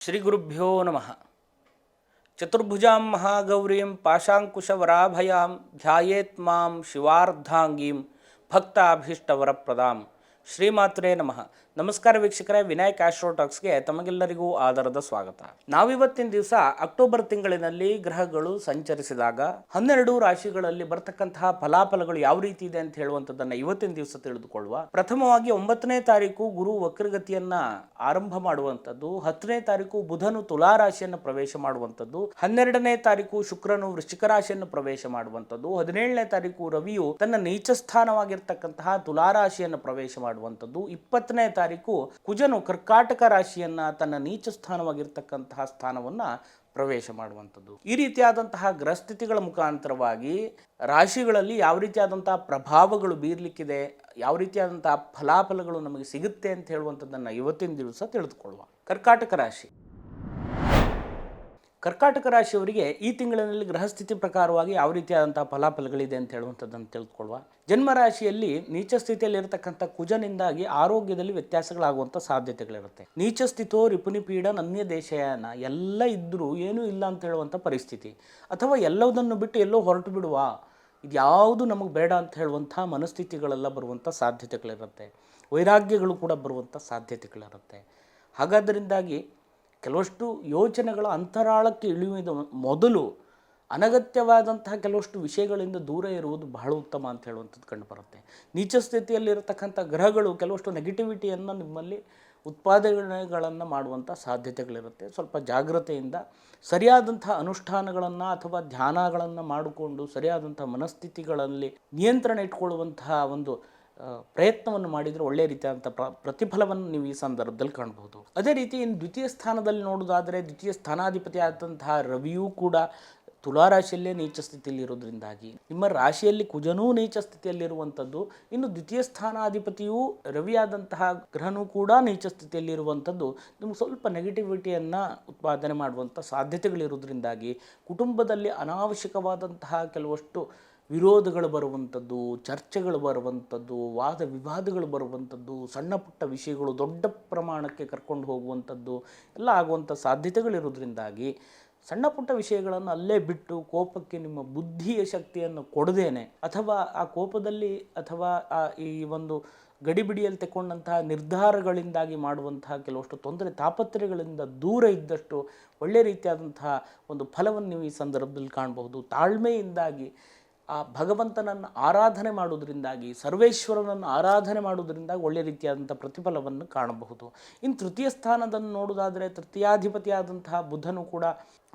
ಶ್ರೀ ಗುರುಭ್ಯೋ ನಮಃ ಚತುರ್ಭುಜಾಂ ಮಹಾಗೌರೀಂ ಪಾಶಾಂಕುಶವರಾಭಯಾಂ ಧ್ಯಾಯೇತ್ ಮಾಂ ಶಿವಾರ್ಧಾಂಗೀಂ ಭಕ್ತಾಭೀಷ್ಟವರಪ್ರದಾಂ ಶ್ರೀಮಾತ್ರೇ ನಮಃ ನಮಸ್ಕಾರ ವೀಕ್ಷಕರೇ, ವಿನಾಯಕ್ ಆಸ್ಟ್ರೋಟಾಕ್ಸ್ಗೆ ತಮಗೆಲ್ಲರಿಗೂ ಆದರದ ಸ್ವಾಗತ. ನಾವಿವತ್ತಿನ ದಿವಸ ಅಕ್ಟೋಬರ್ ತಿಂಗಳಿನಲ್ಲಿ ಗ್ರಹಗಳು ಸಂಚರಿಸಿದಾಗ ಹನ್ನೆರಡು ರಾಶಿಗಳಲ್ಲಿ ಬರ್ತಕ್ಕಂತಹ ಫಲಾಫಲಗಳು ಯಾವ ರೀತಿ ಇದೆ ಅಂತ ಹೇಳುವಂಥದ್ದನ್ನು ಇವತ್ತಿನ ದಿವಸ ತಿಳಿದುಕೊಳ್ಳುವ. ಪ್ರಥಮವಾಗಿ ಒಂಬತ್ತನೇ ತಾರೀಕು ಗುರು ವಕ್ರಗತಿಯನ್ನ ಆರಂಭ ಮಾಡುವಂಥದ್ದು, ಹತ್ತನೇ ತಾರೀಕು ಬುಧನು ತುಲಾ ರಾಶಿಯನ್ನು ಪ್ರವೇಶ ಮಾಡುವಂಥದ್ದು, ಹನ್ನೆರಡನೇ ತಾರೀಕು ಶುಕ್ರನು ವೃಶ್ಚಿಕ ರಾಶಿಯನ್ನು ಪ್ರವೇಶ ಮಾಡುವಂಥದ್ದು, ಹದಿನೇಳನೇ ತಾರೀಕು ರವಿಯು ತನ್ನ ನೀಚ ಸ್ಥಾನವಾಗಿರ್ತಕ್ಕಂತಹ ತುಲಾ ರಾಶಿಯನ್ನು ಪ್ರವೇಶ ಮಾಡುವಂಥದ್ದು, ಇಪ್ಪತ್ತನೇ ತಾರೀಕು ಕುಜನು ಕರ್ಕಾಟಕ ರಾಶಿಯನ್ನ ತನ್ನ ನೀಚ ಸ್ಥಾನವಾಗಿರ್ತಕ್ಕಂತಹ ಸ್ಥಾನವನ್ನ ಪ್ರವೇಶ ಮಾಡುವಂಥದ್ದು. ಈ ರೀತಿಯಾದಂತಹ ಗ್ರಹಸ್ಥಿತಿಗಳ ಮುಖಾಂತರವಾಗಿ ರಾಶಿಗಳಲ್ಲಿ ಯಾವ ರೀತಿಯಾದಂತಹ ಪ್ರಭಾವಗಳು ಬೀರ್ಲಿಕ್ಕಿದೆ, ಯಾವ ರೀತಿಯಾದಂತಹ ಫಲಾಫಲಗಳು ನಮಗೆ ಸಿಗುತ್ತೆ ಅಂತ ಹೇಳುವಂಥದ್ದನ್ನು ಇವತ್ತಿನ ದಿವಸ ತಿಳಿದುಕೊಳ್ಳುವ. ಕರ್ಕಾಟಕ ರಾಶಿ. ಕರ್ಕಾಟಕ ರಾಶಿಯವರಿಗೆ ಈ ತಿಂಗಳಿನಲ್ಲಿ ಗ್ರಹಸ್ಥಿತಿ ಪ್ರಕಾರವಾಗಿ ಯಾವ ರೀತಿಯಾದಂಥ ಫಲಾಫಲಗಳಿದೆ ಅಂತ ಹೇಳುವಂಥದ್ದನ್ನು ತಿಳಿದುಕೊಳ್ಳುವ. ಜನ್ಮ ರಾಶಿಯಲ್ಲಿ ನೀಚ ಸ್ಥಿತಿಯಲ್ಲಿರತಕ್ಕಂಥ ಕುಜನಿಂದಾಗಿ ಆರೋಗ್ಯದಲ್ಲಿ ವ್ಯತ್ಯಾಸಗಳಾಗುವಂಥ ಸಾಧ್ಯತೆಗಳಿರುತ್ತೆ. ನೀಚ ಸ್ಥಿತೋ ರಿಪುನಿಪೀಡ ಅನ್ಯ ದೇಶಯಾನ ಎಲ್ಲ ಇದ್ದರೂ ಏನೂ ಇಲ್ಲ ಅಂತ ಹೇಳುವಂಥ ಪರಿಸ್ಥಿತಿ. ಅಥವಾ ಎಲ್ಲವುದನ್ನು ಬಿಟ್ಟು ಎಲ್ಲೋ ಹೊರಟು ಬಿಡುವ. ಇದು ಯಾವುದು ನಮಗೆ ಬೇಡ ಅಂತ ಹೇಳುವಂಥ ಮನಸ್ಥಿತಿಗಳೆಲ್ಲ ಬರುವಂಥ ಸಾಧ್ಯತೆಗಳಿರುತ್ತೆ. ವೈರಾಗ್ಯಗಳು ಕೂಡ ಬರುವಂಥ ಸಾಧ್ಯತೆಗಳಿರುತ್ತೆ. ಹಾಗಾದ್ದರಿಂದಾಗಿ ಕೆಲವಷ್ಟು ಯೋಚನೆಗಳ ಅಂತರಾಳಕ್ಕೆ ಇಳಿಯುವುದ ಮೊದಲು ಅನಗತ್ಯವಾದಂತಹ ಕೆಲವಷ್ಟು ವಿಷಯಗಳಿಂದ ದೂರ ಇರುವುದು ಬಹಳ ಉತ್ತಮ ಅಂತ ಹೇಳುವಂಥದ್ದು ಕಂಡುಬರುತ್ತೆ ನೀಚ ಸ್ಥಿತಿಯಲ್ಲಿರತಕ್ಕಂಥ ಗ್ರಹಗಳು ಕೆಲವಷ್ಟು ನೆಗೆಟಿವಿಟಿಯನ್ನು ನಿಮ್ಮಲ್ಲಿ ಉತ್ಪಾದನೆಗಳನ್ನು ಮಾಡುವಂಥ ಸಾಧ್ಯತೆಗಳಿರುತ್ತೆ. ಸ್ವಲ್ಪ ಜಾಗ್ರತೆಯಿಂದ ಸರಿಯಾದಂಥ ಅನುಷ್ಠಾನಗಳನ್ನು ಅಥವಾ ಧ್ಯಾನಗಳನ್ನು ಮಾಡಿಕೊಂಡು ಸರಿಯಾದಂಥ ಮನಸ್ಥಿತಿಗಳಲ್ಲಿ ನಿಯಂತ್ರಣ ಇಟ್ಕೊಳ್ಳುವಂತಹ ಒಂದು ಪ್ರಯತ್ನವನ್ನು ಮಾಡಿದರೆ ಒಳ್ಳೆಯ ರೀತಿಯಾದಂಥ ಪ್ರ, ಪ್ರತಿಫಲವನ್ನು ನೀವು ಈ ಸಂದರ್ಭದಲ್ಲಿ ಕಾಣಬಹುದು ಅದೇ ರೀತಿ ಇನ್ನು ದ್ವಿತೀಯ ಸ್ಥಾನದಲ್ಲಿ ನೋಡೋದಾದರೆ ದ್ವಿತೀಯ ಸ್ಥಾನಾಧಿಪತಿ ಆದಂತಹ ರವಿಯೂ ಕೂಡ ತುಲಾರಾಶಿಯಲ್ಲೇ ನೀಚ ಸ್ಥಿತಿಯಲ್ಲಿ ಇರೋದ್ರಿಂದಾಗಿ ನಿಮ್ಮ ರಾಶಿಯಲ್ಲಿ ಕುಜನೂ ನೀಚ ಸ್ಥಿತಿಯಲ್ಲಿರುವಂಥದ್ದು, ಇನ್ನು ದ್ವಿತೀಯ ಸ್ಥಾನಾಧಿಪತಿಯೂ ರವಿಯಾದಂತಹ ಗ್ರಹನೂ ಕೂಡ ನೀಚ ಸ್ಥಿತಿಯಲ್ಲಿರುವಂಥದ್ದು, ನಿಮ್ಗೆ ಸ್ವಲ್ಪ ನೆಗೆಟಿವಿಟಿಯನ್ನು ಉತ್ಪಾದನೆ ಮಾಡುವಂಥ ಸಾಧ್ಯತೆಗಳಿರೋದ್ರಿಂದಾಗಿ ಕುಟುಂಬದಲ್ಲಿ ಅನಾವಶ್ಯಕವಾದಂತಹ ಕೆಲವಷ್ಟು ವಿರೋಧಗಳು ಬರುವಂಥದ್ದು, ಚರ್ಚೆಗಳು ಬರುವಂಥದ್ದು, ವಾದ ವಿವಾದಗಳು ಬರುವಂಥದ್ದು, ಸಣ್ಣ ಪುಟ್ಟ ವಿಷಯಗಳು ದೊಡ್ಡ ಪ್ರಮಾಣಕ್ಕೆ ಕರ್ಕೊಂಡು ಹೋಗುವಂಥದ್ದು ಎಲ್ಲ ಆಗುವಂಥ ಸಾಧ್ಯತೆಗಳಿರೋದ್ರಿಂದಾಗಿ ಸಣ್ಣ ಪುಟ್ಟ ವಿಷಯಗಳನ್ನು ಅಲ್ಲೇ ಬಿಟ್ಟು ಕೋಪಕ್ಕೆ ನಿಮ್ಮ ಬುದ್ಧಿಯ ಶಕ್ತಿಯನ್ನು ಕೊಡದೇನೆ. ಅಥವಾ ಆ ಕೋಪದಲ್ಲಿ ಅಥವಾ ಆ ಈ ಒಂದು ಗಡಿಬಿಡಿಯಲ್ಲಿ ತೆಕ್ಕೊಂಡಂತಹ ನಿರ್ಧಾರಗಳಿಂದಾಗಿ ಮಾಡುವಂತಹ ಕೆಲವಷ್ಟು ತೊಂದರೆ ತಾಪತ್ರೆಗಳಿಂದ ದೂರ ಇದ್ದಷ್ಟು ಒಳ್ಳೆಯ ರೀತಿಯಾದಂತಹ ಒಂದು ಫಲವನ್ನು ನೀವು ಈ ಸಂದರ್ಭದಲ್ಲಿ ಕಾಣಬಹುದು. ತಾಳ್ಮೆಯಿಂದಾಗಿ ಆ ಭಗವಂತನನ್ನು ಆರಾಧನೆ ಮಾಡುವುದರಿಂದಾಗಿ, ಸರ್ವೇಶ್ವರನನ್ನು ಆರಾಧನೆ ಮಾಡುವುದರಿಂದಾಗಿ ಒಳ್ಳೆಯ ರೀತಿಯಾದಂಥ ಪ್ರತಿಫಲವನ್ನು ಕಾಣಬಹುದು. ಇನ್ನು ತೃತೀಯ ಸ್ಥಾನದನ್ನು ನೋಡುವುದಾದರೆ, ತೃತೀಯಾಧಿಪತಿಯಾದಂತಹ ಬುಧನು ಕೂಡ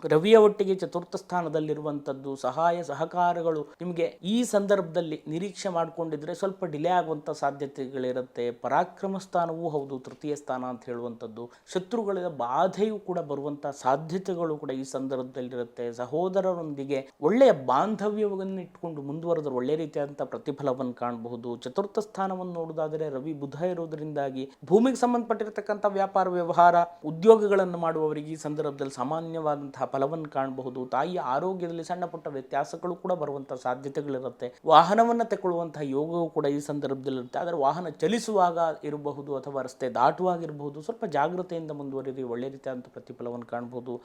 ರವಿಯ ಒಟ್ಟಿಗೆ ಚತುರ್ಥ ಸ್ಥಾನದಲ್ಲಿರುವಂಥದ್ದು, ಸಹಾಯ ಸಹಕಾರಗಳು ನಿಮಗೆ ಈ ಸಂದರ್ಭದಲ್ಲಿ ನಿರೀಕ್ಷೆ ಮಾಡಿಕೊಂಡಿದ್ರೆ ಸ್ವಲ್ಪ ಡಿಲೇ ಆಗುವಂಥ ಸಾಧ್ಯತೆಗಳಿರುತ್ತೆ. ಪರಾಕ್ರಮ ಸ್ಥಾನವೂ ಹೌದು, ತೃತೀಯ ಸ್ಥಾನ ಅಂತ ಹೇಳುವಂಥದ್ದು. ಶತ್ರುಗಳ ಬಾಧೆಯೂ ಕೂಡ ಬರುವಂಥ ಸಾಧ್ಯತೆಗಳು ಕೂಡ ಈ ಸಂದರ್ಭದಲ್ಲಿರುತ್ತೆ. ಸಹೋದರರೊಂದಿಗೆ ಒಳ್ಳೆಯ ಬಾಂಧವ್ಯವನ್ನು ಇಟ್ಕೊಂಡು ಮುಂದುವರೆದ್ರೆ ಒಳ್ಳೆ ರೀತಿಯಾದಂಥ ಪ್ರತಿಫಲವನ್ನು ಕಾಣಬಹುದು. ಚತುರ್ಥ ಸ್ಥಾನವನ್ನು ನೋಡೋದಾದರೆ ರವಿ ಬುಧ ಇರೋದ್ರಿಂದಾಗಿ ಭೂಮಿಗೆ ಸಂಬಂಧಪಟ್ಟಿರತಕ್ಕಂಥ ವ್ಯಾಪಾರ, ವ್ಯವಹಾರ, ಉದ್ಯೋಗಗಳನ್ನು ಮಾಡುವವರಿಗೆ ಈ ಸಂದರ್ಭದಲ್ಲಿ ಸಾಮಾನ್ಯವಾದಂತಹ ಫಲವನ್ನು ಕಾಣಬಹುದು. ತಾಯಿಯ ಆರೋಗ್ಯದಲ್ಲಿ ಸಣ್ಣ ಪುಟ್ಟ ವ್ಯತ್ಯಾಸಗಳು ಕೂಡ ಬರುವಂತಹ ಸಾಧ್ಯತೆಗಳಿರುತ್ತೆ. ವಾಹನವನ್ನು ತಗೊಳ್ಳುವಂತಹ ಯೋಗವು ಕೂಡ ಈ ಸಂದರ್ಭದಲ್ಲಿ ಇರುತ್ತೆ ಆದರೆ ವಾಹನ ಚಲಿಸುವಾಗ ಇರಬಹುದು ಅಥವಾ ರಸ್ತೆ ದಾಟುವಾಗಿರಬಹುದು. ಸ್ವಲ್ಪ ಜಾಗೃತೆಯಿಂದ ಮುಂದುವರಿದ್ರೆ ಒಳ್ಳೆ ರೀತಿಯಾದಂಥ ಪ್ರತಿಫಲವನ್ನು ಕಾಣಬಹುದು.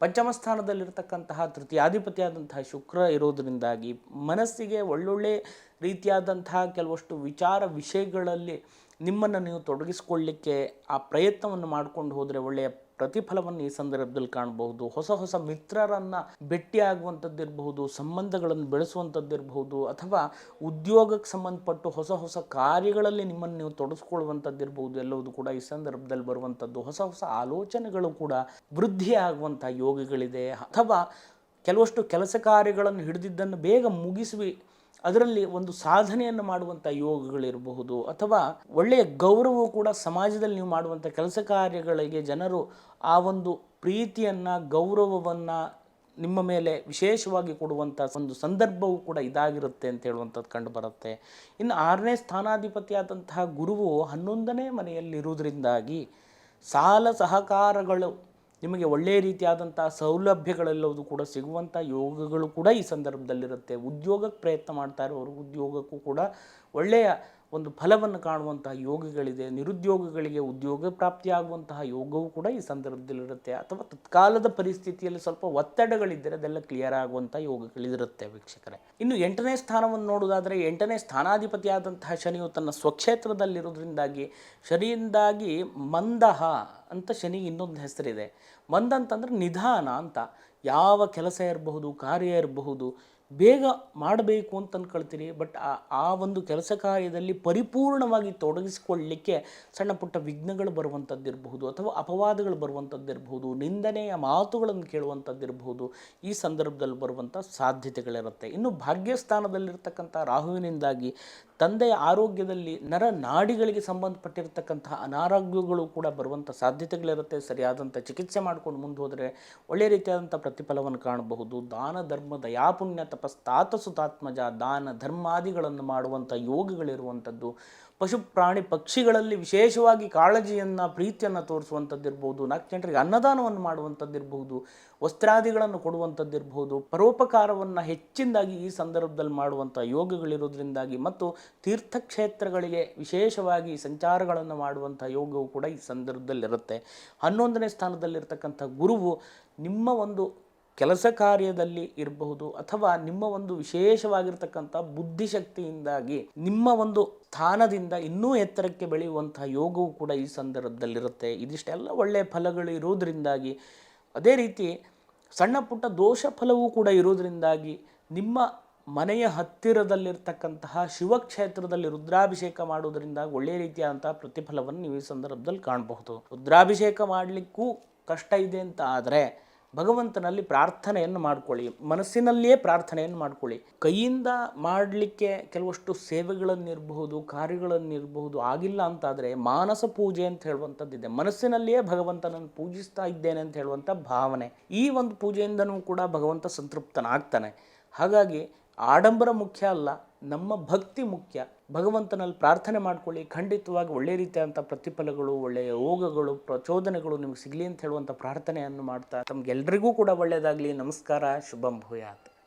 ಪಂಚಮ ಸ್ಥಾನದಲ್ಲಿರತಕ್ಕಂತಹ ತೃತೀಯಾಧಿಪತಿಯಾದಂತಹ ಶುಕ್ರ ಇರೋದರಿಂದಾಗಿ ಮನಸ್ಸಿಗೆ ಒಳ್ಳೊಳ್ಳೆ ರೀತಿಯಾದಂತಹ ಕೆಲವಷ್ಟು ವಿಚಾರ ವಿಷಯಗಳಲ್ಲಿ ನಿಮ್ಮನ್ನು ನೀವು ತೊಡಗಿಸಿಕೊಳ್ಳಿಕ್ಕೆ ಆ ಪ್ರಯತ್ನವನ್ನು ಮಾಡಿಕೊಂಡು ಹೋದರೆ ಒಳ್ಳೆಯ ಪ್ರತಿಫಲವನ್ನು ಈ ಸಂದರ್ಭದಲ್ಲಿ ಕಾಣಬಹುದು. ಹೊಸ ಹೊಸ ಮಿತ್ರರನ್ನು ಭೇಟಿಯಾಗುವಂಥದ್ದಿರಬಹುದು ಸಂಬಂಧಗಳನ್ನು ಬೆಳೆಸುವಂಥದ್ದಿರಬಹುದು ಅಥವಾ ಉದ್ಯೋಗಕ್ಕೆ ಸಂಬಂಧಪಟ್ಟು ಹೊಸ ಹೊಸ ಕಾರ್ಯಗಳಲ್ಲಿ ನಿಮ್ಮನ್ನು ನೀವು ತೊಡಸ್ಕೊಳ್ಳುವಂಥದ್ದಿರಬಹುದು ಎಲ್ಲವೂ ಕೂಡ ಈ ಸಂದರ್ಭದಲ್ಲಿ ಬರುವಂಥದ್ದು ಹೊಸ ಹೊಸ ಆಲೋಚನೆಗಳು ಕೂಡ ವೃದ್ಧಿಯಾಗುವಂಥ ಯೋಗಗಳಿದೆ. ಅಥವಾ ಕೆಲವಷ್ಟು ಕೆಲಸ ಕಾರ್ಯಗಳನ್ನು ಹಿಡಿದಿದ್ದನ್ನು ಬೇಗ ಮುಗಿಸಿ ಅದರಲ್ಲಿ ಒಂದು ಸಾಧನೆಯನ್ನು ಮಾಡುವಂಥ ಯೋಗಗಳಿರಬಹುದು ಅಥವಾ ಒಳ್ಳೆಯ ಗೌರವವು ಕೂಡ ಸಮಾಜದಲ್ಲಿ ನೀವು ಮಾಡುವಂಥ ಕೆಲಸ ಕಾರ್ಯಗಳಿಗೆ ಜನರು ಆ ಒಂದು ಪ್ರೀತಿಯನ್ನು, ಗೌರವವನ್ನು ನಿಮ್ಮ ಮೇಲೆ ವಿಶೇಷವಾಗಿ ಕೊಡುವಂಥ ಒಂದು ಸಂದರ್ಭವೂ ಕೂಡ ಇದಾಗಿರುತ್ತೆ ಅಂತ ಹೇಳುವಂಥದ್ದು ಕಂಡು ಬರುತ್ತೆ ಇನ್ನು ಆರನೇ ಸ್ಥಾನಾಧಿಪತಿಯಾದಂತಹ ಗುರುವು ಹನ್ನೊಂದನೇ ಮನೆಯಲ್ಲಿರುವುದರಿಂದಾಗಿ ಸಾಲ ಸಹಕಾರಗಳು ನಿಮಗೆ ಒಳ್ಳೆಯ ರೀತಿಯಾದಂಥ ಸೌಲಭ್ಯಗಳೆಲ್ಲವೂ ಕೂಡ ಸಿಗುವಂಥ ಯೋಗಗಳು ಕೂಡ ಈ ಸಂದರ್ಭದಲ್ಲಿರುತ್ತೆ. ಉದ್ಯೋಗಕ್ಕೆ ಪ್ರಯತ್ನ ಮಾಡ್ತಾ ಇರೋರು ಉದ್ಯೋಗಕ್ಕೂ ಕೂಡ ಒಳ್ಳೆಯ ಒಂದು ಫಲವನ್ನು ಕಾಣುವಂತಹ ಯೋಗಗಳಿದೆ, ನಿರುದ್ಯೋಗಗಳಿಗೆ ಉದ್ಯೋಗ ಪ್ರಾಪ್ತಿಯಾಗುವಂತಹ ಯೋಗವೂ ಕೂಡ ಈ ಸಂದರ್ಭದಲ್ಲಿರುತ್ತೆ. ಅಥವಾ ತತ್ಕಾಲದ ಪರಿಸ್ಥಿತಿಯಲ್ಲಿ ಸ್ವಲ್ಪ ಒತ್ತಡಗಳಿದ್ದರೆ ಅದೆಲ್ಲ ಕ್ಲಿಯರ್ ಆಗುವಂಥ ಯೋಗಗಳಿರುತ್ತೆ ವೀಕ್ಷಕರೇ. ಇನ್ನು ಎಂಟನೇ ಸ್ಥಾನವನ್ನು ನೋಡೋದಾದರೆ ಎಂಟನೇ ಸ್ಥಾನಾಧಿಪತಿಯಾದಂತಹ ಶನಿಯು ತನ್ನ ಸ್ವಕ್ಷೇತ್ರದಲ್ಲಿರೋದ್ರಿಂದಾಗಿ ಶನಿಯಿಂದಾಗಿ ಮಂದಹ ಅಂತ ಶನಿ ಇನ್ನೊಂದು ಹೆಸರಿದೆ. ಮಂದ ಅಂತಂದ್ರೆ ನಿಧಾನ ಅಂತ. ಯಾವ ಕೆಲಸ ಇರಬಹುದು, ಕಾರ್ಯ ಇರಬಹುದು ಬೇಗ ಮಾಡಬೇಕು ಅಂತ ಅಂದ್ಕೊಳ್ತೀರಿ ಬಟ್ ಆ ಒಂದು ಕೆಲಸ ಕಾರ್ಯದಲ್ಲಿ ಪರಿಪೂರ್ಣವಾಗಿ ತೊಡಗಿಸಿಕೊಳ್ಳಲಿಕ್ಕೆ ಸಣ್ಣ ಪುಟ್ಟ ವಿಘ್ನಗಳು ಬರುವಂಥದ್ದಿರಬಹುದು ಅಥವಾ ಅಪವಾದಗಳು ಬರುವಂಥದ್ದಿರಬಹುದು ನಿಂದನೆಯ ಮಾತುಗಳನ್ನು ಕೇಳುವಂಥದ್ದಿರಬಹುದು ಈ ಸಂದರ್ಭದಲ್ಲಿ ಬರುವಂಥ ಸಾಧ್ಯತೆಗಳಿರುತ್ತೆ. ಇನ್ನು ಭಾಗ್ಯಸ್ಥಾನದಲ್ಲಿರ್ತಕ್ಕಂಥ ರಾಹುವಿನಿಂದಾಗಿ ತಂದೆಯ ಆರೋಗ್ಯದಲ್ಲಿ ನರ ನಾಡಿಗಳಿಗೆ ಸಂಬಂಧಪಟ್ಟಿರತಕ್ಕಂತಹ ಅನಾರೋಗ್ಯಗಳು ಕೂಡ ಬರುವಂಥ ಸಾಧ್ಯತೆಗಳಿರುತ್ತೆ. ಸರಿಯಾದಂಥ ಚಿಕಿತ್ಸೆ ಮಾಡ್ಕೊಂಡು ಮುಂದೆ ಹೋದರೆ ಒಳ್ಳೆಯ ರೀತಿಯಾದಂಥ ಪ್ರತಿಫಲವನ್ನು ಕಾಣಬಹುದು. ದಾನ, ಧರ್ಮ, ದಯಾಪುಣ್ಯ ತಪಸ್ತಾತಸುತಾತ್ಮಜ ದಾನ, ಧರ್ಮಾದಿಗಳನ್ನು ಮಾಡುವಂಥ ಯೋಗಗಳಿರುವಂಥದ್ದು ಪಶು ಪ್ರಾಣಿ ಪಕ್ಷಿಗಳಲ್ಲಿ ವಿಶೇಷವಾಗಿ ಕಾಳಜಿಯನ್ನು, ಪ್ರೀತಿಯನ್ನು ತೋರಿಸುವಂಥದ್ದಿರ್ಬೋದು, ನಾಲ್ಕು ಜನರಿಗೆ ಅನ್ನದಾನವನ್ನು ಮಾಡುವಂಥದ್ದಿರ್ಬೋದು, ವಸ್ತ್ರಾದಿಗಳನ್ನು ಕೊಡುವಂಥದ್ದಿರ್ಬೋದು, ಪರೋಪಕಾರವನ್ನು ಹೆಚ್ಚಿನದಾಗಿ ಈ ಸಂದರ್ಭದಲ್ಲಿ ಮಾಡುವಂಥ ಯೋಗಗಳಿರೋದ್ರಿಂದಾಗಿ ಮತ್ತು ತೀರ್ಥಕ್ಷೇತ್ರಗಳಿಗೆ ವಿಶೇಷವಾಗಿ ಸಂಚಾರಗಳನ್ನು ಮಾಡುವಂಥ ಯೋಗವು ಕೂಡ ಈ ಸಂದರ್ಭದಲ್ಲಿರುತ್ತೆ. ಹನ್ನೊಂದನೇ ಸ್ಥಾನದಲ್ಲಿರ್ತಕ್ಕಂಥ ಗುರುವು ನಿಮ್ಮ ಒಂದು ಕೆಲಸ ಕಾರ್ಯದಲ್ಲಿ ಇರಬಹುದು ಅಥವಾ ನಿಮ್ಮ ಒಂದು ವಿಶೇಷವಾಗಿರ್ತಕ್ಕಂಥ ಬುದ್ಧಿಶಕ್ತಿಯಿಂದಾಗಿ ನಿಮ್ಮ ಒಂದು ಸ್ಥಾನದಿಂದ ಇನ್ನೂ ಎತ್ತರಕ್ಕೆ ಬೆಳೆಯುವಂತಹ ಯೋಗವು ಕೂಡ ಈ ಸಂದರ್ಭದಲ್ಲಿರುತ್ತೆ. ಇದಿಷ್ಟೆಲ್ಲ ಒಳ್ಳೆಯ ಫಲಗಳು ಇರುವುದರಿಂದಾಗಿ ಅದೇ ರೀತಿ ಸಣ್ಣ ಪುಟ್ಟ ದೋಷ ಫಲವೂ ಕೂಡ ಇರೋದ್ರಿಂದಾಗಿ ನಿಮ್ಮ ಮನೆಯ ಹತ್ತಿರದಲ್ಲಿರ್ತಕ್ಕಂತಹ ಶಿವಕ್ಷೇತ್ರದಲ್ಲಿ ರುದ್ರಾಭಿಷೇಕ ಮಾಡುವುದರಿಂದ ಒಳ್ಳೆಯ ರೀತಿಯಾದಂತಹ ಪ್ರತಿಫಲವನ್ನು ನೀವು ಈ ಸಂದರ್ಭದಲ್ಲಿ ಕಾಣಬಹುದು. ರುದ್ರಾಭಿಷೇಕ ಮಾಡಲಿಕ್ಕೂ ಕಷ್ಟ ಇದೆ ಅಂತ ಆದರೆ ಭಗವಂತನಲ್ಲಿ ಪ್ರಾರ್ಥನೆಯನ್ನು ಮಾಡ್ಕೊಳ್ಳಿ, ಮನಸ್ಸಿನಲ್ಲಿಯೇ ಪ್ರಾರ್ಥನೆಯನ್ನು ಮಾಡ್ಕೊಳ್ಳಿ. ಕೈಯಿಂದ ಮಾಡಲಿಕ್ಕೆ ಕೆಲವಷ್ಟು ಸೇವೆಗಳನ್ನಿರಬಹುದು, ಕಾರ್ಯಗಳನ್ನಿರಬಹುದು, ಆಗಿಲ್ಲ ಅಂತಾದರೆ ಮಾನಸ ಪೂಜೆ ಅಂತ ಹೇಳುವಂಥದ್ದಿದೆ. ಮನಸ್ಸಿನಲ್ಲಿಯೇ ಭಗವಂತನನ್ನು ಪೂಜಿಸ್ತಾ ಇದ್ದೇನೆ ಅಂತ ಹೇಳುವಂಥ ಭಾವನೆ. ಈ ಒಂದು ಪೂಜೆಯಿಂದನೂ ಕೂಡ ಭಗವಂತ ಸಂತೃಪ್ತನಾಗ್ತಾನೆ. ಹಾಗಾಗಿ ಆಡಂಬರ ಮುಖ್ಯ ಅಲ್ಲ, ನಮ್ಮ ಭಕ್ತಿ ಮುಖ್ಯ. ಭಗವಂತನಲ್ಲಿ ಪ್ರಾರ್ಥನೆ ಮಾಡ್ಕೊಳ್ಳಿ, ಖಂಡಿತವಾಗಿ ಒಳ್ಳೆಯ ರೀತಿಯಾದಂಥ ಪ್ರತಿಫಲಗಳು ಒಳ್ಳೆಯ ಯೋಗಗಳು, ಪ್ರಚೋದನೆಗಳು ನಿಮಗೆ ಸಿಗಲಿ ಅಂತ ಹೇಳುವಂಥ ಪ್ರಾರ್ಥನೆಯನ್ನು ಮಾಡ್ತಾ ತಮಗೆಲ್ಲರಿಗೂ ಕೂಡ ಒಳ್ಳೆಯದಾಗಲಿ. ನಮಸ್ಕಾರ, ಶುಭಂ ಭೂಯಾತ್.